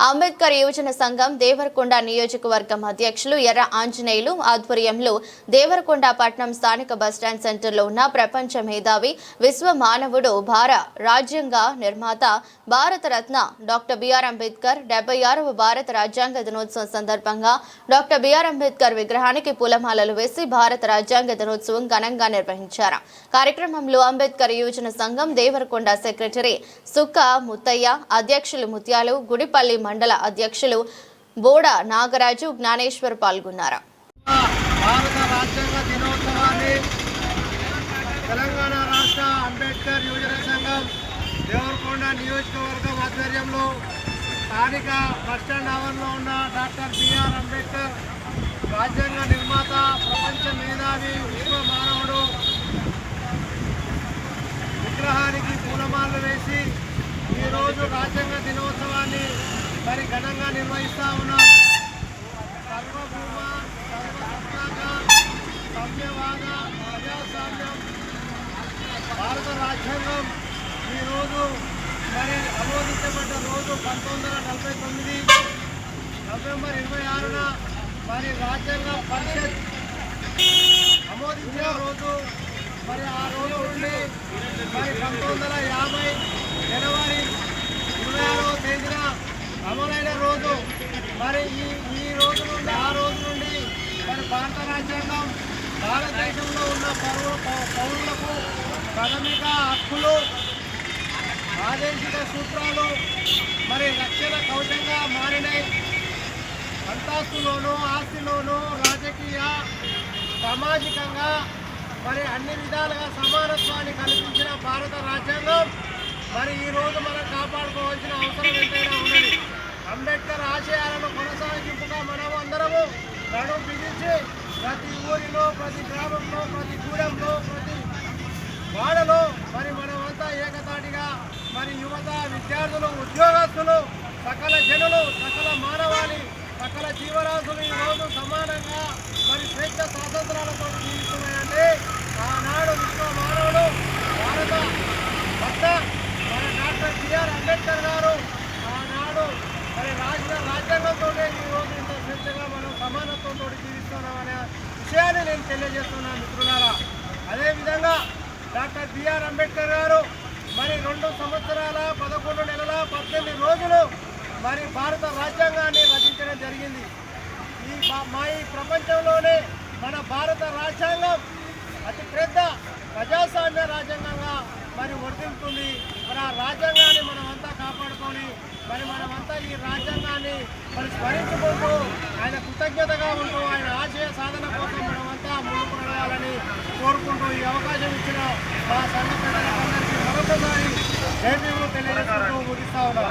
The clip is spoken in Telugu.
అంబేద్కర్ యువజన సంఘం దేవరకొండ నియోజకవర్గం అధ్యక్షులు ఎర్ర ఆంజనేయులు ఆధ్వర్యంలో దేవరకొండ పట్నం స్థానిక బస్టాండ్ సెంటర్లో ఉన్న ప్రపంచ మేధావి విశ్వ మానవుడు భార రాజ్యాంగ నిర్మాత భారతరత్న డాక్టర్ బిఆర్ అంబేద్కర్ డెబ్బై ఆరవ భారత రాజ్యాంగ దినోత్సవం సందర్భంగా డాక్టర్ బిఆర్ అంబేద్కర్ విగ్రహానికి పూలమాలలు వేసి భారత రాజ్యాంగ దినోత్సవం ఘనంగా నిర్వహించారు. కార్యక్రమంలో అంబేద్కర్ యువజన సంఘం దేవరకొండ సెక్రటరీ సుక్క ముత్తయ్య అధ్యక్షులు ముత్యాలు గుడిపల్లి మండల అధ్యక్షులు బోడ నాగరాజు జ్ఞానేశ్వర్ పాల్గొన్నారు. భారత రాజ్యాంగ దినోత్సవాన్ని తెలంగాణ రాష్ట్ర అంబేద్కర్ యువజన సంఘం దేవరకొండ నియోజకవర్గం ఆధ్వర్యంలో స్థానిక బస్టాండ్ ఆవరణలో ఉన్న డాక్టర్ బిఆర్ అంబేద్కర్ రాజ్యాంగ నిర్మాత ప్రపంచ మేధావి విశ్వ మానవుడు విగ్రహానికి పూలమాలలు వేసి ఈరోజు రాజ్యాంగ దినోత్సవాన్ని మరి ఘనంగా నిర్వహిస్తూ ఉన్నాం. సర్వభూమ సర్వసత్తాక సమ్యవాద ప్రజాస్వామ్యం భారత రాజ్యాంగం. ఈరోజు మరి ఆమోదించబడ్డ రోజు పంతొమ్మిది వందల నలభై తొమ్మిది. నవంబర్ ఇరవై ఆరున మరి రాజ్యాంగ పరిషత్ ఆమోదించిన రోజు మరి ఆ రోజు ఉండి మరి పంతొమ్మిది వందల యాభై జనవరి ఇరవై ఆరవ తేదీన అమలైన రోజు. మరి ఈ ఈ రోజు నుండి ఆ రోజు నుండి మరి భారత రాజ్యాంగం భారతదేశంలో ఉన్న పౌరు పౌ- పౌరులకు ప్రాథమిక హక్కులు ఆదేశిక సూత్రాలు మరి రక్షణ కవచంగా మారినాయి. అంతస్తులోనూ ఆస్తిలోనూ రాజకీయ సామాజికంగా మరి అన్ని విధాలుగా సమానత్వాన్ని కల్పించిన భారత రాజ్యాంగం మరి ఈ రోజు మనం కాపాడుకోవాల్సిన అవసరం ఎంతైనా ఉన్నది. అంబేద్కర్ ఆశయాలను కొనసాగింపుగా మనం అందరము నడుం బిగించి ప్రతి ఊరిలో ప్రతి గ్రామంలో ప్రతి గూడెంలో ప్రతి వాడలో మరి మనమంతా ఏకతాటిగా మరి యువత విద్యార్థులు ఉద్యోగస్తులు సకల జనులు సకల మానవాళి సకల జీవరాశులు ఈరోజు సమానంగా మరి స్వేచ్ఛ స్వాతంత్రాలతో జీవిస్తున్నాయంటే ఆనాడు విశ్వ మానవుడు భారత భక్త మన డాక్టర్ బిఆర్ అంబేద్కర్ గారు ఆనాడు మరి రాజ్య రాజ్యాంగంతోనే ఈ రోజు ఇంత స్వేచ్ఛగా మనం సమానత్వంతో జీవిస్తున్నామనే విషయాన్ని తెలియజేస్తున్నాను మిత్రులారా అదేవిధంగా డాక్టర్ బిఆర్ అంబేద్కర్ గారు మరి రెండు సంవత్సరాల పదకొండు నెలల పద్దెనిమిది రోజులు మరి భారత రాజ్యాంగాన్ని రచించడం జరిగింది. ఈ మా- మా ఈ ప్రపంచంలోనే మన భారత రాజ్యాంగం అతి పెద్ద ప్రజాస్వామ్య రాజ్యాంగంగా మరి వర్తిల్తుంది మరి ఆ రాజ్యాంగాన్ని మనమంతా కాపాడుకొని మరి మనమంతా ఈ రాజ్యాంగాన్ని మరి స్మరించుకుంటూ ఆయన కృతజ్ఞతగా ఉంటూ కోరుకుంటూ ఈ అవకాశం ఇచ్చిన మా సంఘ పెద్దలందరికీ మరొకసారి జై తెలియజేసుకుంటూ ముగిస్తా ఉన్నాం